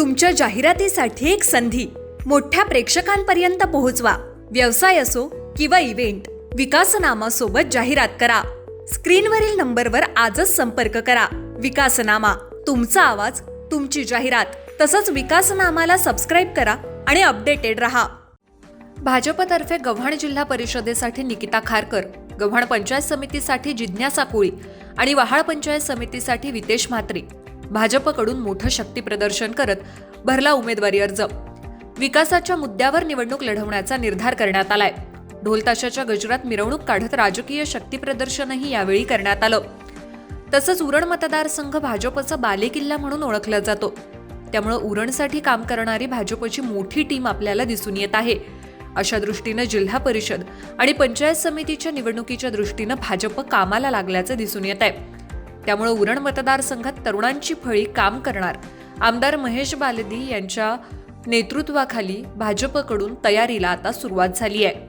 तुमच्या जाहिरातीसाठी एक संधी. मोठ्या प्रेक्षकांपर्यंत पोहोचवा. व्यवसाय असो किंवा इव्हेंट विकासनामासोबत जाहिरात करा. स्क्रीनवरील नंबरवर आजच संपर्क करा. विकासनामा तुमचा आवाज तुमची जाहिरात तसंच विकासनामाला सबस्क्राईब करा आणि अपडेटेड रहा. भाजपतर्फे गव्हाण जिल्हा परिषदेसाठी निकिता खारकर गव्हाण पंचायत समितीसाठी जिज्ञासा कोळी आणि वहाळ पंचायत समितीसाठी वितेश म्हात्रे. भाजपकडून मोठं शक्ती प्रदर्शन करत भरला उमेदवारी अर्ज. विकासाच्या मुद्द्यावर निवडणूक लढवण्याचा निर्धार करण्यात आलाय. ढोलताशाच्या गजरात मिरवणूक काढत राजकीय शक्ती प्रदर्शनही यावेळी करण्यात आलं. तसंच उरण मतदारसंघ भाजपचा बालेकिल्ला म्हणून ओळखला जातो. त्यामुळं उरणसाठी काम करणारी भाजपची मोठी टीम आपल्याला दिसून येत आहे. अशा दृष्टीनं जिल्हा परिषद आणि पंचायत समितीच्या निवडणुकीच्या दृष्टीनं भाजप कामाला लागल्याचं दिसून येत आहे त्यामुळे उरण मतदारसंघात तरुणांची फळी काम करणार. आमदार महेश बालदी यांच्या नेतृत्वाखाली भाजपकडून तयारीला आता सुरुवात झाली आहे.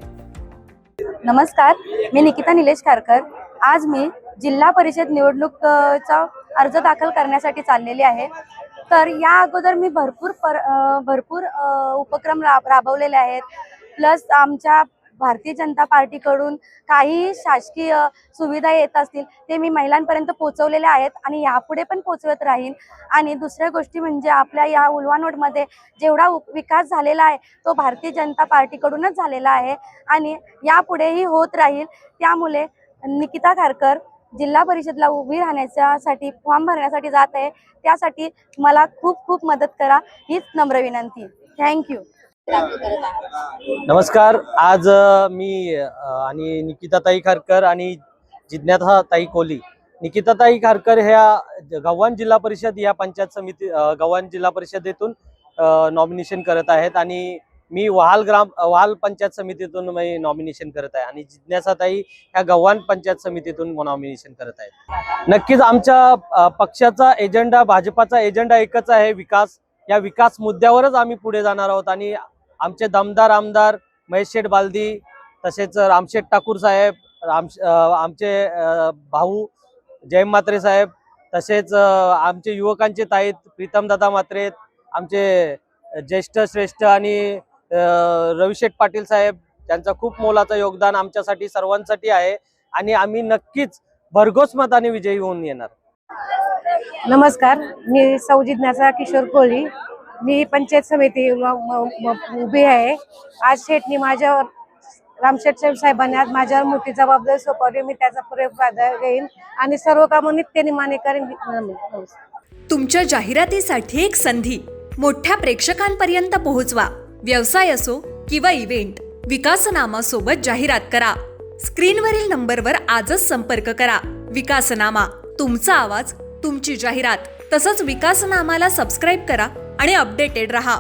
नमस्कार मी निकिता निलेश खारकर आज मी जिल्हा परिषद निवडणूकचा अर्ज दाखल करण्यासाठी चाललेली आहे. तर या अगोदर मी भरपूर पर भरपूर उपक्रम राब राबवलेले आहेत. प्लस आमच्या भारतीय जनता पार्टीकडून काही शासकीय सुविधा येत असतील ते मी महिलांपर्यंत पोहोचवलेले आहेत आणि यापुढे पण पोहोचवत राहीन. आणि दुसऱ्या गोष्टी म्हणजे आपल्या या उलवानोडमध्ये जेवढा उप- विकास झालेला आहे तो भारतीय जनता पार्टीकडूनच झालेला आहे आणि यापुढेही होत राहील. त्यामुळे निकिता खारकर जिल्हा परिषदला उभी राहण्यासाठी फॉर्म भरण्यासाठी जात आहे त्यासाठी मला खूप खूप मदत करा. हीच नम्र विनंती. थँक्यू नमस्कार. आज मी आणि निकिताताई खारकर आणि जिज्ञासाताई कोली. निकिताताई खारकर ह्या गव्हाण जिल्हा परिषद या पंचायत समिती गव्हाण जिल्हा परिषदेतून नॉमिनेशन करत आहेत आणि मी वहाल ग्राम वहाल पंचायत समितीतून मी नॉमिनेशन करत आहे आणि जिज्ञासाताई ह्या गव्हाण पंचायत समितीतून नॉमिनेशन करत आहेत. नक्कीच आमच्या पक्षाचा एजेंडा भाजपाचा एजेंडा एकच आहे विकास. या विकास मुद्द्यावरच आम्ही पुढे जाणार आहोत आणि आमचे दमदार आमदार महेश शेठ बालदी तसेच रामशेठ ठाकूर साहेब राम आमचे भाऊ जयम म्हात्रे साहेब तसेच आमचे युवकांचे ताईत प्रीतम दादा म्हात्रे आमचे ज्येष्ठ श्रेष्ठ आणि रविशेठ पाटील साहेब त्यांचं खूप मोलाचं योगदान आमच्यासाठी सर्वांसाठी आहे आणि आम्ही नक्कीच भरघोस मताने विजयी होऊन येणार. नमस्कार मी सौजिज्ञाचा किशोर कोळी. मी पंचायत समिती उभी आहे. आज शेठनी माझ्यावर रामशेठ साहेब साहेबांनी आज माझ्यावर मोठी जबाबदारी सोपवली. मी त्याचा प्रयोग घेईन आणि सर्व कामं नित्यनिमाने करेन. तुमच्या जाहिरातीसाठी एक संधी. मोठ्या प्रेक्षकांपर्यंत पोहोचवा. व्यवसाय असो किंवा इव्हेंट विकासनामासोबत जाहिरात करा. स्क्रीनवरील नंबरवर आजच संपर्क करा. विकासनामा तुमचा आवाज तुमची जाहिरात. तसंच विकासनामाला सबस्क्राईब करा. आणि अपडेटेड रहा.